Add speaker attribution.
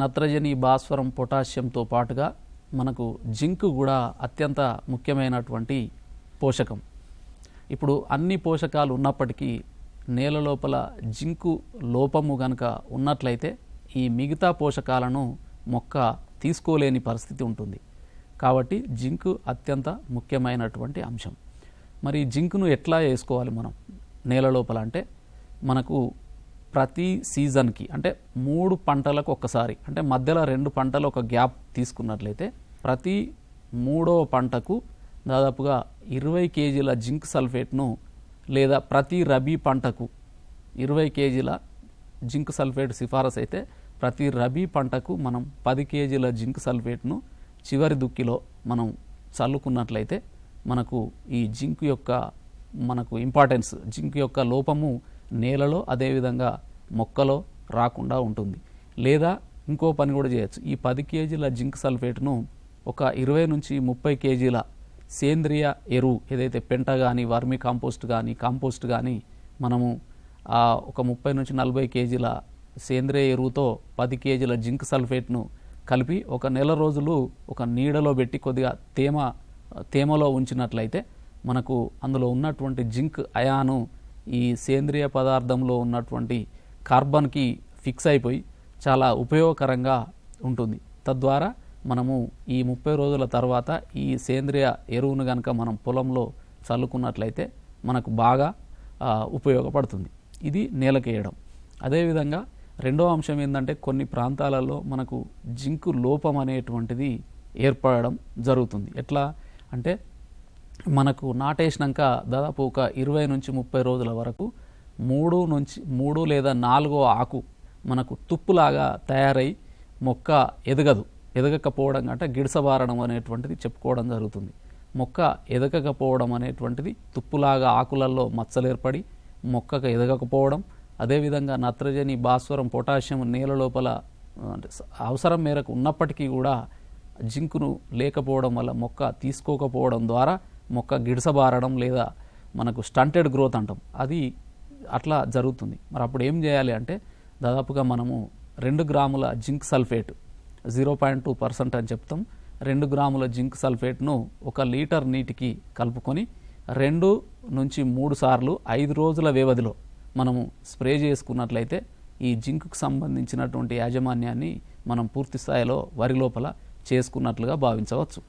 Speaker 1: నత్రజని భాస్వరం పొటాషియంతో పాటుగా మనకు జింక్ కూడా అత్యంత ముఖ్యమైనటువంటి పోషకం. ఇప్పుడు అన్ని పోషకాలు ఉన్నప్పటికీ నేల లోపల జింకు లోపము గనక ఉన్నట్లయితే ఈ మిగతా పోషకాలను మొక్క తీసుకోలేని పరిస్థితి ఉంటుంది. కాబట్టి జింకు అత్యంత ముఖ్యమైనటువంటి అంశం. మరి జింకును ఎట్లా వేసుకోవాలి మనం? నేల లోపల అంటే మనకు ప్రతి సీజన్కి అంటే మూడు పంటలకు ఒక్కసారి అంటే మధ్యలో రెండు పంటలు ఒక గ్యాప్ తీసుకున్నట్లయితే ప్రతి మూడవ పంటకు దాదాపుగా ఇరవై కేజీల జింక్ సల్ఫేట్ను లేదా ప్రతి రబీ పంటకు ఇరవై కేజీల జింక్ సల్ఫేట్ సిఫారసు అయితే ప్రతి రబీ పంటకు మనం పది కేజీల జింక్ సల్ఫేట్ను చివరి దుక్కిలో మనం చల్లుకున్నట్లయితే మనకు ఈ జింక్ యొక్క మనకు ఇంపార్టెన్స్ జింక్ యొక్క లోపము నేలలో అదేవిధంగా మొక్కలో రాకుండా ఉంటుంది. లేదా ఇంకో పని కూడా చేయొచ్చు. ఈ పది కేజీల జింక్ సల్ఫేట్ను ఒక ఇరవై నుంచి ముప్పై కేజీల సేంద్రియ ఎరువు ఏదైతే పెంట కానీ వర్మి కాంపోస్ట్ కానీ కాంపోస్ట్ కానీ మనము ఒక ముప్పై నుంచి నలభై కేజీల సేంద్రియ ఎరువుతో పది కేజీల జింక్ సల్ఫేట్ను కలిపి ఒక నెల రోజులు ఒక నీడలో పెట్టి కొద్దిగా తేమ తేమలో ఉంచినట్లయితే మనకు అందులో ఉన్నటువంటి జింక్ అయాను ఈ సేంద్రియ పదార్థంలో ఉన్నటువంటి కార్బన్కి ఫిక్స్ అయిపోయి చాలా ఉపయోగకరంగా ఉంటుంది. తద్వారా మనము ఈ ముప్పై రోజుల తర్వాత ఈ సేంద్రియ ఎరువును కనుక మనం పొలంలో చల్లుకున్నట్లయితే మనకు బాగా ఉపయోగపడుతుంది. ఇది నేలకేయడం. అదేవిధంగా రెండో అంశం ఏంటంటే కొన్ని ప్రాంతాలలో మనకు జింకు లోపం అనేటువంటిది ఏర్పడడం జరుగుతుంది. ఎట్లా అంటే మనకు నాటేసినాక దాదాపు ఒక ఇరవై నుంచి ముప్పై రోజుల వరకు మూడు నుంచి మూడు లేదా నాలుగో ఆకు మనకు తుప్పులాగా తయారై మొక్క ఎదగదు. ఎదగకపోవడం అంటే గిడసబారడం అనేటువంటిది చెప్పుకోవడం జరుగుతుంది. మొక్క ఎదగకపోవడం అనేటువంటిది తుప్పులాగా ఆకులలో మచ్చలేర్పడి మొక్కకు ఎదగకపోవడం అదేవిధంగా నత్రజని భాస్వరం పొటాషియం నేల లోపల అంటే అవసరం మేరకు ఉన్నప్పటికీ కూడా జింకును లేకపోవడం వల్ల మొక్క తీసుకోకపోవడం ద్వారా మొక్క గిడసబారడం లేదా మనకు స్టంటెడ్ గ్రోత్ అంటాం. అది అట్లా జరుగుతుంది. మరి అప్పుడు ఏం చేయాలి అంటే దాదాపుగా మనము రెండు గ్రాముల zinc sulphate zero point two percent అని చెప్తాం. రెండు గ్రాముల జింక్ సల్ఫేట్ను ఒక లీటర్ నీటికి కలుపుకొని రెండు నుంచి మూడు సార్లు ఐదు రోజుల వ్యవధిలో మనము స్ప్రే చేసుకున్నట్లయితే ఈ జింక్కు సంబంధించినటువంటి యాజమాన్యాన్ని మనం పూర్తి స్థాయిలో వరి లోపల చేసుకున్నట్లుగా భావించవచ్చు.